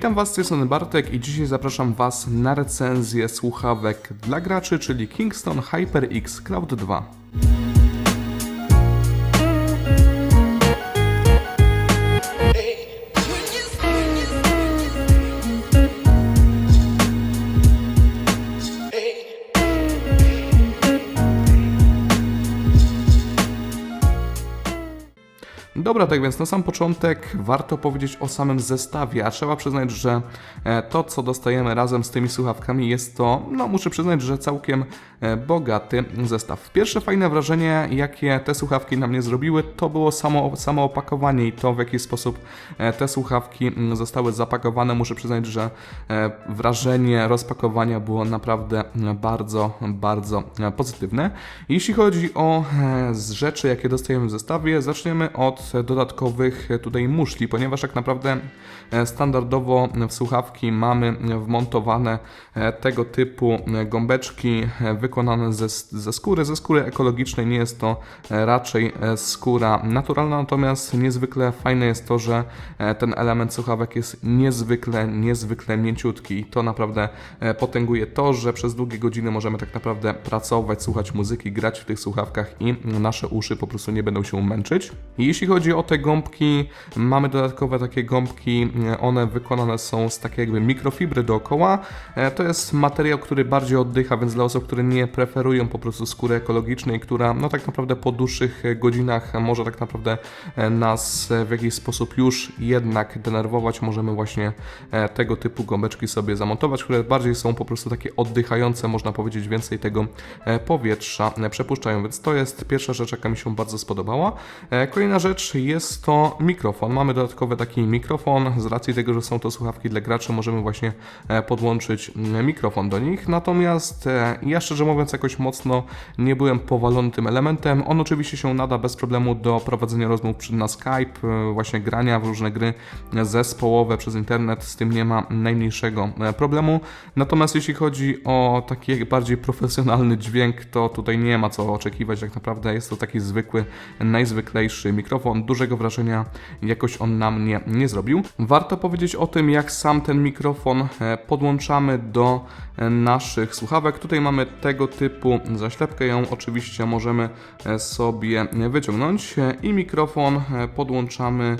Witam Was, z tej strony Bartek i dzisiaj zapraszam Was na recenzję słuchawek dla graczy, czyli Kingston HyperX Cloud 2. Dobra, tak więc na sam początek warto powiedzieć o samym zestawie, a trzeba przyznać, że e, to, co dostajemy razem z tymi słuchawkami, jest to, no muszę przyznać, że całkiem e, bogaty zestaw. Pierwsze fajne wrażenie, jakie te słuchawki na mnie zrobiły, to było samo, samo opakowanie i to, w jaki sposób e, te słuchawki mm, zostały zapakowane. Muszę przyznać, że wrażenie rozpakowania było naprawdę bardzo, bardzo pozytywne. Jeśli chodzi o rzeczy, jakie dostajemy w zestawie, zaczniemy od dodatkowych e, tutaj muszli, ponieważ tak naprawdę e, standardowo w słuchawki mamy wmontowane e, tego typu gąbeczki wykonane ze, ze skóry, ze skóry ekologicznej. Nie jest to raczej skóra naturalna, natomiast niezwykle fajne jest to, że ten element słuchawek jest niezwykle, niezwykle mięciutki i to naprawdę potęguje to, że przez długie godziny możemy tak naprawdę pracować, słuchać muzyki, grać w tych słuchawkach i nasze uszy po prostu nie będą się męczyć. Jeśli chodzi o te gąbki, mamy dodatkowe takie gąbki, one wykonane są z takiej jakby mikrofibry dookoła. E, To jest materiał, który bardziej oddycha, więc dla osób, które nie preferują po prostu skóry ekologicznej, która no tak naprawdę po dłuższych e, godzinach może tak naprawdę e, nas w jakiś sposób już jednak denerwować, możemy właśnie tego typu gąbeczki sobie zamontować, które bardziej są po prostu takie oddychające, można powiedzieć, więcej tego powietrza przepuszczają, więc to jest pierwsza rzecz, jaka mi się bardzo spodobała. Kolejna rzecz jest to mikrofon. Mamy dodatkowy taki mikrofon, z racji tego, że są to słuchawki dla graczy, możemy właśnie e, podłączyć mm, mikrofon do nich, natomiast e, ja szczerze mówiąc jakoś mocno nie byłem powalony tym elementem. On oczywiście się nada bez problemu do prowadzenia rozmów na Skype, e, właśnie grania w różne gry zespołowe przez internet, z tym nie ma najmniejszego problemu. Natomiast jeśli chodzi o taki bardziej profesjonalny dźwięk, to tutaj nie ma co oczekiwać, tak naprawdę jest to taki zwykły, najzwyklejszy mikrofon. Dużego wrażenia jakoś on na mnie nie zrobił. Warto powiedzieć o tym, jak sam ten mikrofon e, podłączamy do e, naszych słuchawek. Tutaj mamy tego typu zaślepkę, ją oczywiście możemy e, sobie wyciągnąć i mikrofon podłączamy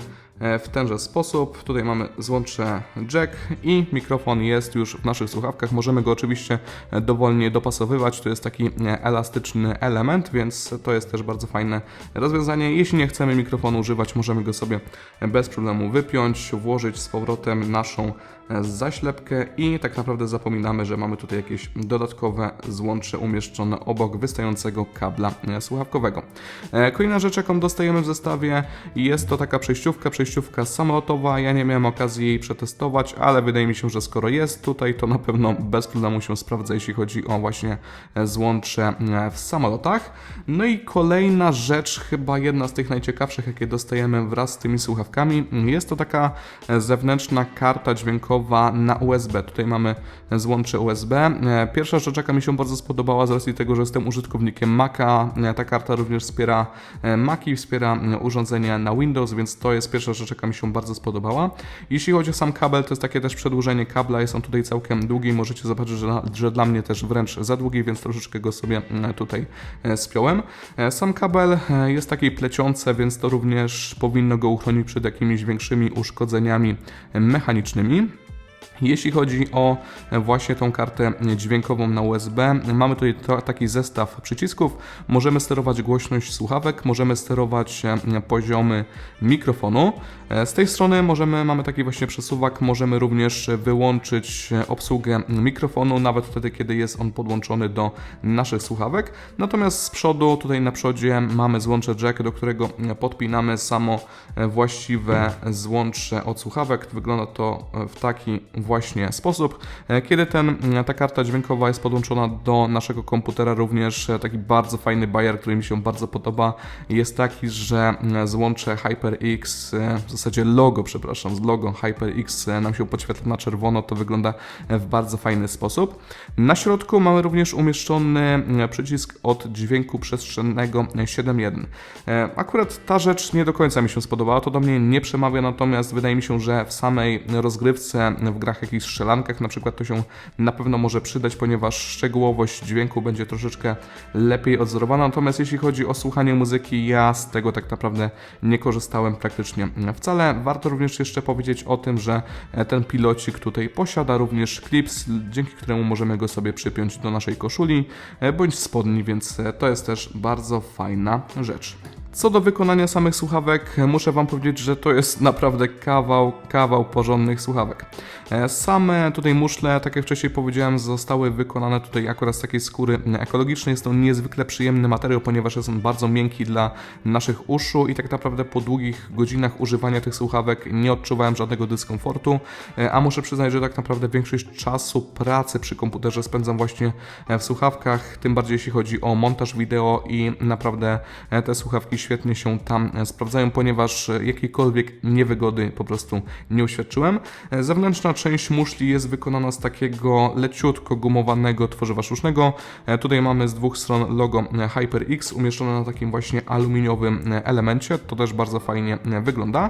w tenże sposób. Tutaj mamy złącze jack i mikrofon jest już w naszych słuchawkach. Możemy go oczywiście e, dowolnie dopasowywać. To jest taki e, elastyczny element, więc to jest też bardzo fajne rozwiązanie. Jeśli nie chcemy mikrofonu używać, możemy go sobie bez problemu wypiąć, włożyć z powrotem naszą e, zaślepkę i tak naprawdę zapominamy, że mamy tutaj jakieś dodatkowe złącze umieszczone obok wystającego kabla e, słuchawkowego. E, Kolejna rzecz, jaką dostajemy w zestawie, jest to taka przejściówka, przejściówka samolotowa. Ja nie miałem okazji jej przetestować, ale wydaje mi się, że skoro jest tutaj, to na pewno bez problemu się sprawdza, jeśli chodzi o właśnie e, złącze w samolotach. No i kolejna rzecz, chyba jedna z tych najciekawszych, jakie dostajemy wraz z tymi słuchawkami, jest to taka zewnętrzna karta dźwiękowa na USB. Tutaj mamy złącze USB. E, Pierwsza rzecz, jaka mi się bardzo spodobała z racji tego, że jestem użytkownikiem Maca, e, ta karta również wspiera e, Maci, wspiera urządzenia na Windows, więc to jest pierwsza rzecz, jaka mi się bardzo spodobała. Jeśli chodzi o sam kabel, to jest takie też przedłużenie kabla, jest on tutaj całkiem długi możecie zobaczyć, że, że dla mnie też wręcz za długi, więc troszeczkę go sobie tutaj spiąłem. Sam kabel jest takiej pleciące, więc to również powinno go uchronić przed jakimiś większymi uszkodzeniami mechanicznymi. Jeśli chodzi o właśnie tą kartę dźwiękową na USB, mamy tutaj taki zestaw przycisków. Możemy sterować głośność słuchawek, możemy sterować e, poziomy mikrofonu. E, Z tej strony możemy, mamy taki właśnie przesuwak, możemy również wyłączyć e, obsługę mikrofonu, nawet wtedy, kiedy jest on podłączony do naszych słuchawek. Natomiast z przodu, tutaj na przodzie mamy złącze jack, do którego podpinamy samo właściwe złącze od słuchawek. Wygląda to w taki właśnie właśnie sposób. E, Kiedy ten, ta karta dźwiękowa jest podłączona do naszego komputera, również e, taki bardzo fajny bajer, który mi się bardzo podoba, jest taki, że złącze HyperX, e, w zasadzie logo, przepraszam, z logo HyperX e, nam się podświetla na czerwono, to wygląda e, w bardzo fajny sposób. Na środku mamy również umieszczony przycisk od dźwięku przestrzennego e, 7.1. E, Akurat ta rzecz nie do końca mi się spodobała, to do mnie nie przemawia, natomiast wydaje mi się, że w samej rozgrywce, w grach jakichś strzelankach na przykład to się na pewno może przydać, ponieważ szczegółowość dźwięku będzie troszeczkę lepiej odzorowana, natomiast jeśli chodzi o słuchanie muzyki, ja z tego tak naprawdę nie korzystałem praktycznie wcale. Warto również jeszcze powiedzieć o tym, że e, ten pilocik tutaj posiada również klips, dzięki któremu możemy go sobie przypiąć do naszej koszuli e, bądź spodni, więc e, to jest też bardzo fajna rzecz. Co do wykonania samych słuchawek, muszę Wam powiedzieć, że to jest naprawdę kawał, kawał porządnych słuchawek. E, Same tutaj muszle, tak jak wcześniej powiedziałem, zostały wykonane tutaj akurat z takiej skóry ekologicznej. Jest to niezwykle przyjemny materiał, ponieważ jest on bardzo miękki dla naszych uszu i tak naprawdę po długich godzinach używania tych słuchawek nie odczuwałem żadnego dyskomfortu, E, a muszę przyznać, że tak naprawdę większość czasu pracy przy komputerze spędzam właśnie e, w słuchawkach, tym bardziej jeśli chodzi o montaż wideo i naprawdę te słuchawki świetnie się tam e, sprawdzają, ponieważ e, jakiejkolwiek niewygody po prostu nie uświadczyłem. E, Zewnętrzna część muszli jest wykonana z takiego leciutko gumowanego tworzywa sztucznego. Tutaj mamy z dwóch stron logo HyperX umieszczone na takim właśnie aluminiowym elemencie. To też bardzo fajnie wygląda.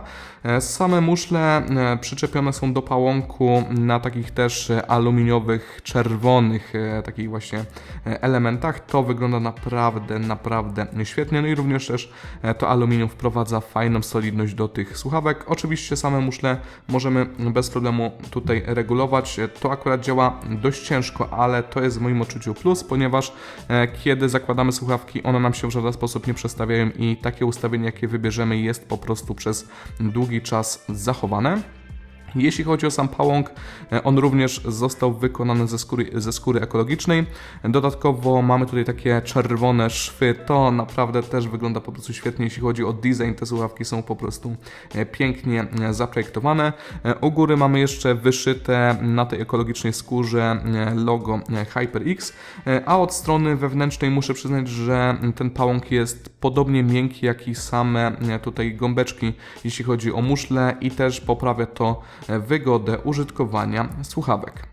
Same muszle przyczepione są do pałąku na takich też aluminiowych, czerwonych takich właśnie elementach. To wygląda naprawdę, naprawdę świetnie. No i również też to aluminium wprowadza fajną solidność do tych słuchawek. Oczywiście same muszle możemy bez problemu tutaj regulować. E, To akurat działa dość ciężko, ale to jest w moim odczuciu plus, ponieważ e, kiedy zakładamy słuchawki, one nam się w żaden sposób nie przestawiają i takie ustawienie, jakie wybierzemy, jest po prostu przez długi czas zachowane. Jeśli chodzi o sam pałąk, e, on również został wykonany ze skóry, ze skóry ekologicznej. Dodatkowo mamy tutaj takie czerwone szwy. To naprawdę też wygląda po prostu świetnie. Jeśli chodzi o design, te słuchawki są po prostu e, pięknie e, zaprojektowane. U góry mamy jeszcze wyszyte na tej ekologicznej skórze logo HyperX, a od strony wewnętrznej muszę przyznać, że ten pałąk jest podobnie miękki jak i same tutaj gąbeczki, jeśli chodzi o muszle i też poprawia to wygodę użytkowania słuchawek.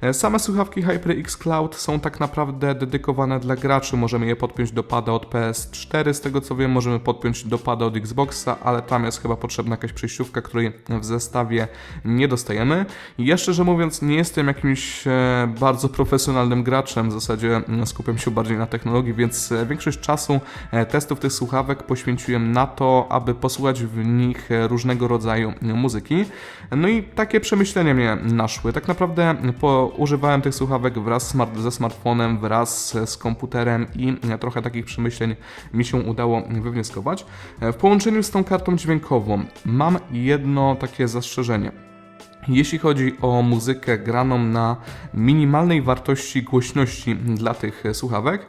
E, Same słuchawki HyperX Cloud są tak naprawdę dedykowane dla graczy. Możemy je podpiąć do pada od PS4, z tego co wiem, możemy podpiąć do pada od Xboxa, ale tam jest chyba potrzebna jakaś przejściówka, której w zestawie nie dostajemy. Ja szczerze mówiąc nie jestem jakimś e, bardzo profesjonalnym graczem, w zasadzie mm, skupiam się bardziej na technologii, więc e, większość czasu testów tych słuchawek poświęciłem na to, aby posłuchać w nich różnego rodzaju muzyki. No i takie przemyślenia mnie naszły. Tak naprawdę po używałem tych słuchawek wraz smart, ze smartfonem, wraz z komputerem i e, trochę takich przemyśleń mi się udało wywnioskować. E, W połączeniu z tą kartą dźwiękową mam jedno takie zastrzeżenie. Jeśli chodzi o muzykę graną na minimalnej wartości głośności dla tych e, słuchawek,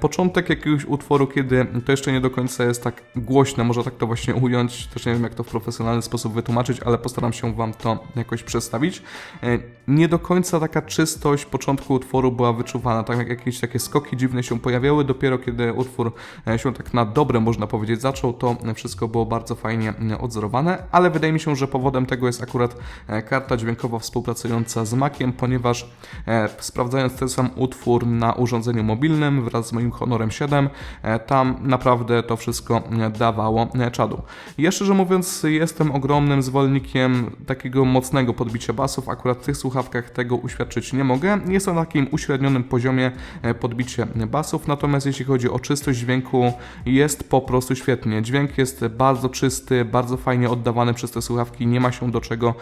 początek jakiegoś utworu, kiedy to jeszcze nie do końca jest tak głośne, może tak to właśnie ująć, też nie wiem jak to w profesjonalny sposób wytłumaczyć, ale postaram się Wam to jakoś przedstawić. E, Nie do końca taka czystość początku utworu była wyczuwana, tak jak jakieś takie skoki dziwne się pojawiały, dopiero kiedy utwór e, się tak na dobre, można powiedzieć, zaczął, to wszystko było bardzo fajnie e, odzorowane, ale wydaje mi się, że powodem tego jest akurat e, karta dźwiękowa współpracująca z Maciem, ponieważ e, sprawdzając ten sam utwór na urządzeniu mobilnym wraz z moim Honorem 7, e, tam naprawdę to wszystko e, dawało e, czadu. Ja szczerze mówiąc jestem ogromnym zwolennikiem takiego mocnego podbicia basów, akurat w tych słuchawkach tego uświadczyć nie mogę. Jest to na takim uśrednionym poziomie podbicie basów, natomiast jeśli chodzi o czystość dźwięku jest po prostu świetnie. Dźwięk jest bardzo czysty, bardzo fajnie oddawany przez te słuchawki, nie ma się do czego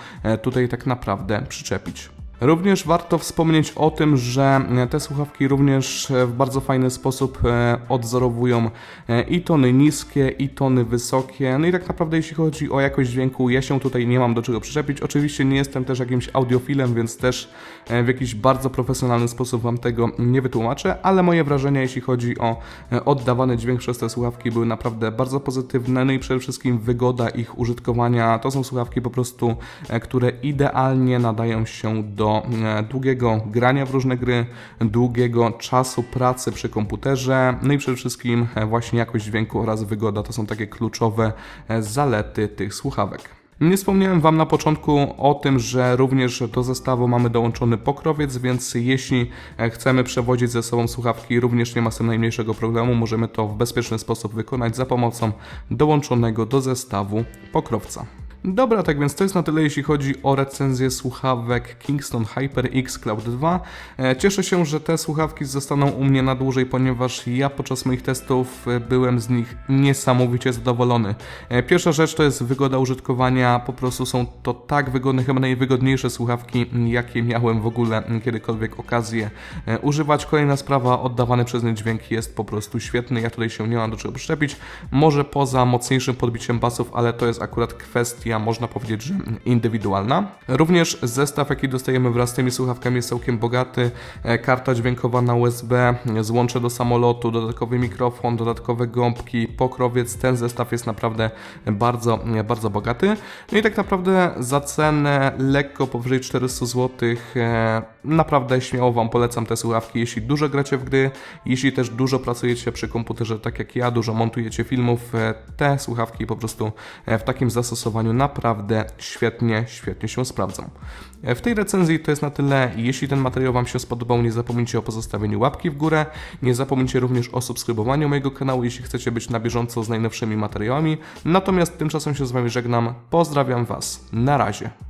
tutaj tak naprawdę przyczepić. Również warto wspomnieć o tym, że e, te słuchawki również e, w bardzo fajny sposób e, odzorowują i tony niskie, i tony wysokie. No i tak naprawdę jeśli chodzi o jakość dźwięku, ja się tutaj nie mam do czego przyczepić. Oczywiście nie jestem też jakimś audiofilem, więc też w jakiś bardzo profesjonalny sposób Wam tego nie wytłumaczę, ale moje wrażenia jeśli chodzi o oddawany dźwięk przez te słuchawki były naprawdę bardzo pozytywne, no i przede wszystkim wygoda ich użytkowania. To są słuchawki po prostu, które idealnie nadają się do e, długiego grania w różne gry, długiego czasu pracy przy komputerze, no i przede wszystkim e, właśnie jakość dźwięku oraz wygoda to są takie kluczowe e, zalety tych słuchawek. Nie wspomniałem Wam na początku o tym, że również do zestawu mamy dołączony pokrowiec, więc jeśli chcemy przewodzić ze sobą słuchawki, również nie ma z tym najmniejszego problemu. Możemy to w bezpieczny sposób wykonać za pomocą dołączonego do zestawu pokrowca. Dobra, tak więc to jest na tyle, jeśli chodzi o recenzję słuchawek Kingston HyperX Cloud 2. E, Cieszę się, że te słuchawki zostaną u mnie na dłużej, ponieważ ja podczas moich testów e, byłem z nich niesamowicie zadowolony. E, Pierwsza rzecz to jest wygoda użytkowania, po prostu są to tak wygodne, chyba najwygodniejsze słuchawki, jakie miałem w ogóle kiedykolwiek okazję używać. Kolejna sprawa, oddawany przez nie dźwięk jest po prostu świetny, ja tutaj się nie mam do czego przyczepić. Może poza mocniejszym podbiciem basów, ale to jest akurat kwestia, można powiedzieć, że indywidualna. Również zestaw, jaki dostajemy wraz z tymi słuchawkami jest całkiem bogaty. E, Karta dźwiękowa na USB, e, złącze do samolotu, dodatkowy mikrofon, dodatkowe gąbki, pokrowiec. Ten zestaw jest naprawdę bardzo, e, bardzo bogaty. No i tak naprawdę za cenę lekko powyżej 400 zł naprawdę śmiało Wam polecam te słuchawki, jeśli dużo gracie w gry, jeśli też dużo pracujecie przy komputerze, tak jak ja, dużo montujecie filmów, te słuchawki po prostu w takim zastosowaniu naprawdę świetnie, świetnie się sprawdzą. E, W tej recenzji to jest na tyle. Jeśli ten materiał Wam się spodobał, nie zapomnijcie o pozostawieniu łapki w górę. Nie zapomnijcie również o subskrybowaniu mojego kanału, jeśli chcecie być na bieżąco z najnowszymi materiałami. Natomiast tymczasem się z Wami żegnam. Pozdrawiam Was. Na razie.